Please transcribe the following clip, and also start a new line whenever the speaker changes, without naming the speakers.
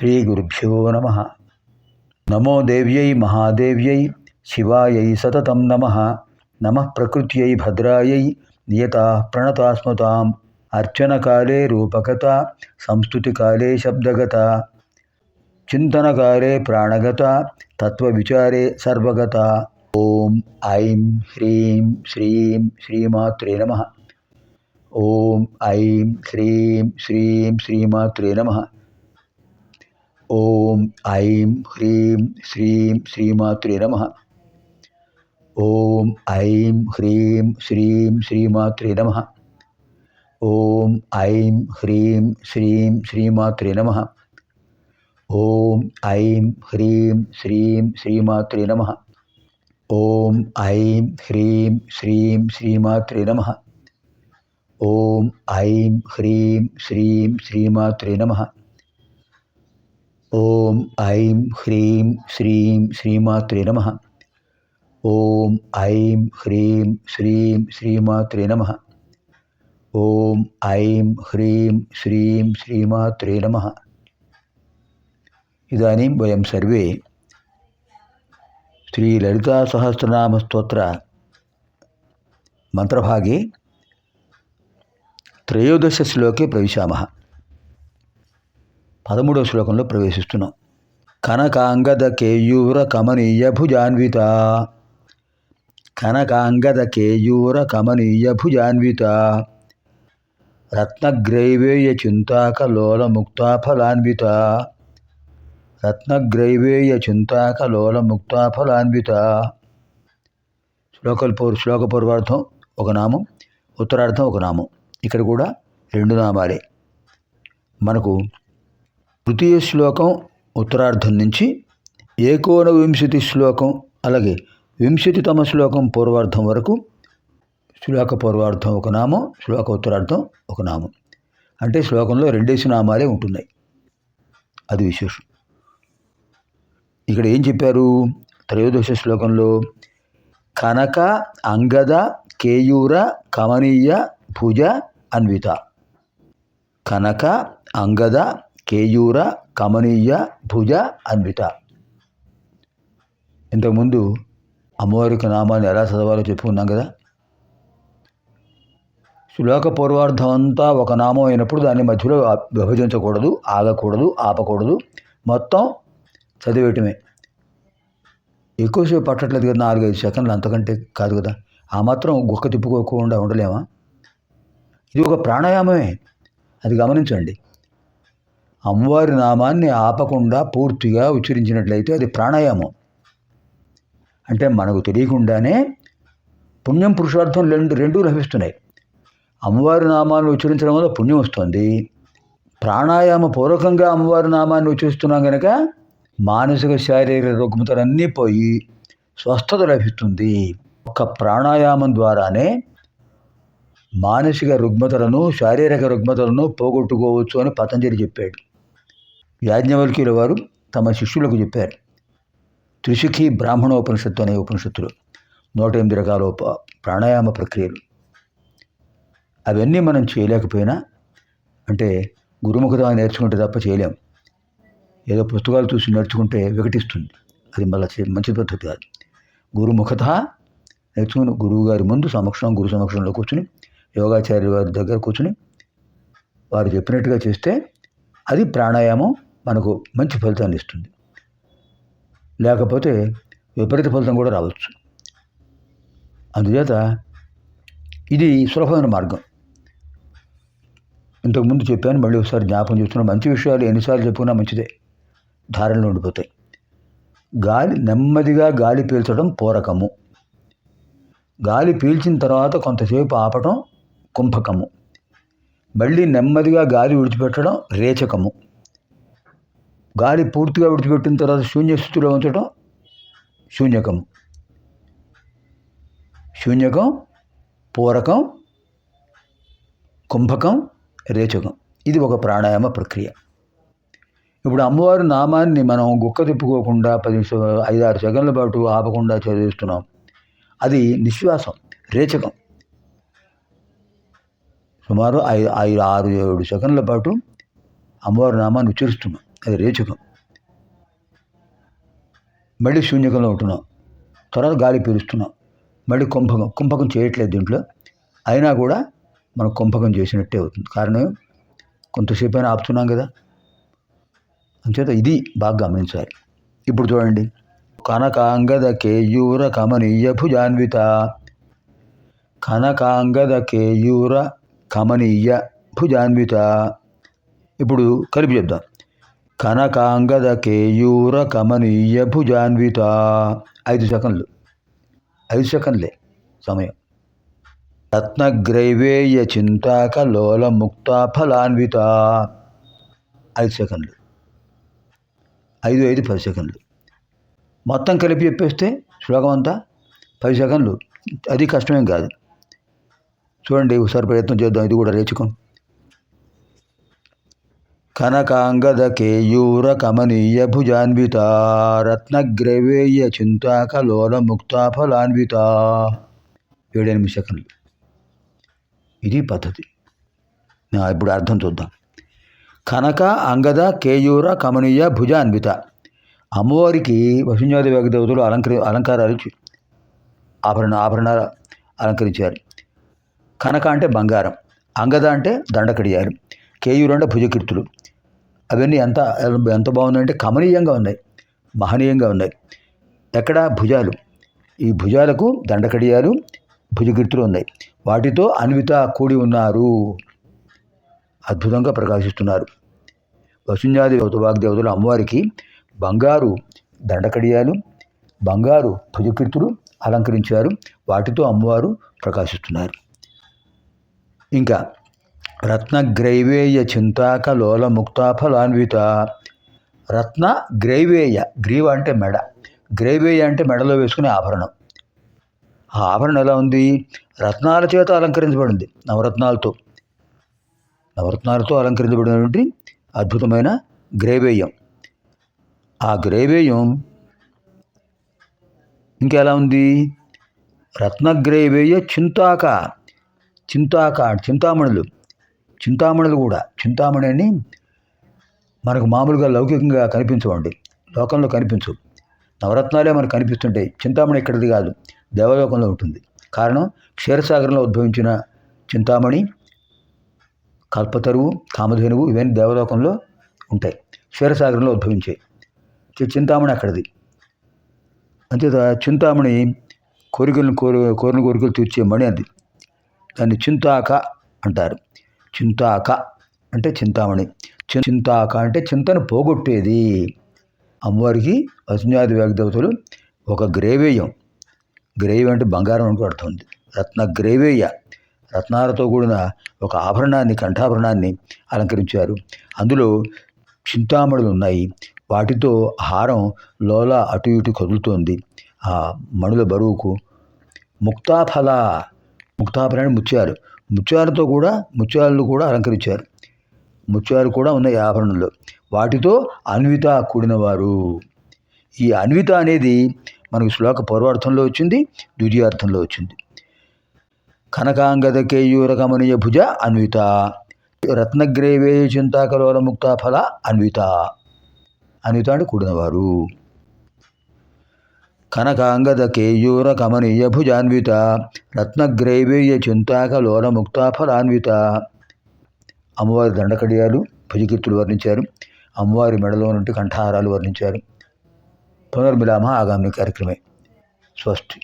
श्री गुरुभ्यो नम। नमो देव्यै महादेव्य, शिवाय सतत नम। नम प्रकृत भद्रायै, नियता प्रणता अर्चन काले रूपकता संस्तुति काले शब्दगता चिंतन काले प्राणगता तत्व विचारे सर्वगता। ओम ऐं ह्रीं श्रीं श्रीमात्रे नमः। ॐ ऐं ह्रीं श्रीं श्रीमात्रे नमः। ఓం ఐం హ్రీం శ్రీం శ్రీమాతృ నమ. ఓం ఐం హ్రీం శ్రీం శ్రీమాతృ నమ. ఓం ఐం హ్రీం శ్రీం శ్రీమాతృ నమ. ఓం ఐం హ్రీం శ్రీం శ్రీమాతృ నమ. ఓం ఐం హ్రీం శ్రీం శ్రీమాతృ నమ. ఓం ఐం హ్రీం శ్రీం శ్రీమాతృ నమ. ఓం ఐం హ్రీం శ్రీం శ్రీమాత్రే నమ. ఓం ఐం హ్రీం శ్రీం శ్రీమాత్రే నమ. ఓం ఐం హ్రీం శ్రీం శ్రీమాత్రే నమ. ఇదానీం వయం సర్వే. శ్రీ శ్రీలలితాసహస్రనామస్తోత్ర మంత్రభాగే త్రయోదశ శ్లోకే ప్రవిశామः. పదమూడవ శ్లోకంలో ప్రవేశిస్తున్నాం. కనకాంగద కేయూర కమనీయ భుజాన్విత కనకాంగద కేయూర కమనీయ భుజాన్విత రత్నగ్రైవేయ చింతాకలోల ముక్తాఫలాన్విత రత్నగ్రైవేయ చింతాకలోల ముక్తాఫలాన్విత శ్లోకల్ పూర్ శ్లోక పూర్వార్థం ఒక నామం ఉత్తరార్థం ఒక నామం. ఇక్కడ కూడా రెండు నామాలే. మనకు తృతీయ శ్లోకం ఉత్తరార్ధం నుంచి ఏకోనవింశతి శ్లోకం అలాగే వింశతితమ శ్లోకం పూర్వార్థం వరకు శ్లోక పూర్వార్థం ఒక నామం శ్లోక ఉత్తరార్థం ఒక నామం. అంటే శ్లోకంలో రెండేసి నామాలే ఉంటున్నాయి. అది విశేషం. ఇక్కడ ఏం చెప్పారు? త్రయోదశ శ్లోకంలో కనక అంగద కేయూర కమనీయ భుజ అన్విత. కనక అంగద కేయూర కమనీయ భుజ అన్విత. ఇంతకుముందు అమ్మవారికి నామాన్ని ఎలా చదవాలో చెప్పుకున్నాం కదా. శ్లోక పూర్వార్థం అంతా ఒక నామం అయినప్పుడు దాన్ని మధ్యలో విభజించకూడదు ఆగకూడదు ఆపకూడదు. మొత్తం చదివేయటమే. ఎక్కువసేపు పట్టట్లేదు కదా నాలుగైదు సెకండ్లు అంతకంటే కాదు కదా. ఆ మాత్రం గుక్క తిప్పుకోకుండా ఉండలేమా? ఇది ఒక ప్రాణాయామమే. అది గమనించండి. అమ్మవారి నామాన్ని ఆపకుండా పూర్తిగా ఉచ్చరించినట్లయితే అది ప్రాణాయామం. అంటే మనకు తెలియకుండానే పుణ్యం పురుషార్థం రెండు రెండూ లభిస్తున్నాయి. అమ్మవారి నామాన్ని ఉచ్చరించడం వల్ల పుణ్యం వస్తుంది. ప్రాణాయామ పూర్వకంగా అమ్మవారి నామాన్ని ఉచ్చరిస్తున్నాం కనుక మానసిక శారీరక రుగ్మతలన్నీ పోయి స్వస్థత లభిస్తుంది. ఒక ప్రాణాయామం ద్వారానే మానసిక రుగ్మతలను శారీరక రుగ్మతలను పోగొట్టుకోవచ్చు అని పతంజలి చెప్పాడు. యాజ్ఞవల్క్యుల వారు తమ శిష్యులకు చెప్పారు. త్రిశిఖి బ్రాహ్మణోపనిషత్తు అనే ఉపనిషత్తులు నూట ఎనిమిది రకాల ఉప ప్రాణాయామ ప్రక్రియలు. అవన్నీ మనం చేయలేకపోయినా అంటే గురుముఖత నేర్చుకుంటే తప్ప చేయలేం. ఏదో పుస్తకాలు చూసి నేర్చుకుంటే వికటిస్తుంది. అది మళ్ళీ మంచి పద్ధతి కాదు. గురుముఖత నేర్చుకుని గురువు గారి ముందు సమక్షం గురు సమక్షంలో కూర్చుని యోగాచార్య వారి దగ్గర కూర్చుని వారు చెప్పినట్టుగా చేస్తే అది ప్రాణాయామం మనకు మంచి ఫలితాన్ని ఇస్తుంది. లేకపోతే విపరీత ఫలితం కూడా రావచ్చు. అందుచేత ఇది సులభమైన మార్గం. ఇంతకుముందు చెప్పాను మళ్ళీ ఒకసారి జ్ఞాపకం చేస్తున్నా మంచి విషయాలు ఎన్నిసార్లు చెప్పుకున్నా మంచిదే. ధారణలో ఉండిపోతాయి. గాలి నెమ్మదిగా గాలి పీల్చడం పూరకము. గాలి పీల్చిన తర్వాత కొంతసేపు ఆపటం కుంభకము. మళ్ళీ నెమ్మదిగా గాలి విడిచిపెట్టడం రేచకము. గాలి పూర్తిగా విడిచిపెట్టిన తర్వాత శూన్యస్థితిలో ఉంచడం శూన్యకం. శూన్యకం పూరకం కుంభకం రేచకం. ఇది ఒక ప్రాణాయామ ప్రక్రియ. ఇప్పుడు అమ్మవారి నామాన్ని మనం గుక్క తిప్పుకోకుండా పది ఐదారు సెకండ్ల పాటు ఆపకుండా చదివిస్తున్నాం. అది నిశ్వాసం రేచకం. సుమారు ఐదు ఐదు ఆరు ఏడు సెకండ్ల పాటు అమ్మవారి నామాన్ని ఉచ్చరిస్తున్నాం. అది రేచకం. మళ్ళీ శూన్యకంలో ఉంటున్నాం. తర్వాత గాలి పీలుస్తున్నాం. మళ్ళీ కుంభకం కుంభకం చేయట్లేదు దీంట్లో. అయినా కూడా మనం కుంభకం చేసినట్టే అవుతుంది. కారణం కొంతసేపు అయినా ఆపుతున్నాం కదా. అంచేత ఇది బాగా గమనించాలి. ఇప్పుడు చూడండి. కనకాంగద కేయూర కమనీయ భుజాన్విత. కనకాంగద కేయూర కమనీయ భుజాన్విత. ఇప్పుడు కలిపి చెప్దాం కనకాంగద కేయూర కమనీయ భుజాన్విత. ఐదు సెకండ్లు. ఐదు సెకండ్లే సమయం. రత్నగ్రైవేయ చింతాక లోల ముక్త ఫలాన్విత ఐదు సెకండ్లు. ఐదు ఐదు పది సెకండ్లు. మొత్తం కలిపి చెప్పేస్తే శ్లోకం అంతా పది సెకండ్లు. అది కష్టమేం కాదు. చూడండి ఒకసారి ప్రయత్నం చేద్దాం. ఇది కూడా రేచుకం కనకాంగద కేయూర కమనీయ భుజాన్విత రత్నగ్రవేయ చింతాక లోల ముక్త ఫలాన్విత ఏడెనిమిది సెకండ్లు ఇది పద్ధతి. నా ఇప్పుడు అర్థం చూద్దాం. కనక అంగద కేయూర కమనీయ భుజాన్విత. అమ్మవారికి వసుంజాది దేవతలు అలంకరి అలంకారాలు ఆభరణ ఆభరణాలు అలంకరించారు. కనక అంటే బంగారం అంగద అంటే దండకడియారు కేయూరు అంటే భుజకీర్తులు. అవన్నీ ఎంత ఎంత బాగుందంటే కమనీయంగా ఉన్నాయి. మహనీయంగా ఉన్నాయి. ఎక్కడ? భుజాలు. ఈ భుజాలకు దండకడియాలు భుజకీర్తులు ఉన్నాయి. వాటితో అన్విత కూడి ఉన్నారు. అద్భుతంగా ప్రకాశిస్తున్నారు. వసుంజాది దేవత వాగ్దేవతలు అమ్మవారికి బంగారు దండకడియాలు బంగారు భుజకీర్తులు అలంకరించారు. వాటితో అమ్మవారు ప్రకాశిస్తున్నారు. ఇంకా రత్నగ్రైవేయ చింతాక లోల ముక్తాఫలాన్విత రత్న గ్రైవేయ గ్రీవ అంటే మెడ గ్రైవేయ అంటే మెడలో వేసుకునే ఆభరణం. ఆ ఆభరణం ఎలా ఉంది? రత్నాల చేత అలంకరించబడింది నవరత్నాలతో. నవరత్నాలతో అలంకరించబడినటువంటి అద్భుతమైన గ్రైవేయం. ఆ గ్రైవేయం ఇంకెలా ఉంది? రత్నగ్రైవేయ చింతాక చింతాక చింతామణులు. చింతామణులు కూడా చింతామణి అని మనకు మామూలుగా లౌకికంగా కనిపించవండి. లోకంలో కనిపించవు. నవరత్నాలే మనకు కనిపిస్తుంటాయి. చింతామణి ఇక్కడిది కాదు. దేవలోకంలో ఉంటుంది. కారణం క్షీరసాగరంలో ఉద్భవించిన చింతామణి కల్పతరువు కామధేనువు ఇవన్నీ దేవలోకంలో ఉంటాయి. క్షీరసాగరంలో ఉద్భవించాయి. చింతామణి అక్కడిది. అంతేత చింతామణి కోరికలను కోరు కోరిన కోరికలు తీర్చే మణి అది. దాన్ని చింతాక అంటారు. చింతాక అంటే చింతామణి. చింతాక అంటే చింతను పోగొట్టేది. అమ్మవారికి అజ్ఞాది దేవతలు ఒక గ్రేవేయం. గ్రేవేయం అంటే బంగారం అంటూ అర్థం రత్న గ్రేవేయ. రత్నాలతో కూడిన ఒక ఆభరణాన్ని కంఠాభరణాన్ని అలంకరించారు. అందులో చింతామణులు ఉన్నాయి. వాటితో హారం లోల అటు ఇటు కదులుతోంది. ఆ మణుల బరువుకు ముక్తాఫల ముక్తాఫలాన్ని ముచ్చారు. ముత్యాలతో కూడా ముత్యాలను కూడా అలంకరించారు. ముత్యాలు కూడా ఉన్నాయి ఆభరణంలో. వాటితో అన్విత కూడినవారు. ఈ అన్విత అనేది మనకు శ్లోక పూర్వార్థంలో వచ్చింది ద్వితీయార్థంలో వచ్చింది. కనకాంగద కేయూర భుజ అన్విత. రత్నగ్రేవే చింతాకలోల ముక్త ఫల అన్విత. అన్విత అంటే కూడినవారు. కనకాంగద కేయూర కమనీయ భుజాన్విత రత్నగ్రైవేయ చింతాకలోల లోన ముక్తాఫలాన్విత అమ్మవారి దండకడియాలు భుజకీర్తులు వర్ణించారు. అమ్మవారి మెడలో నుండి కంఠహారాలు వర్ణించారు. పునర్మిలామ ఆగామి కార్యక్రమే. స్వస్తి.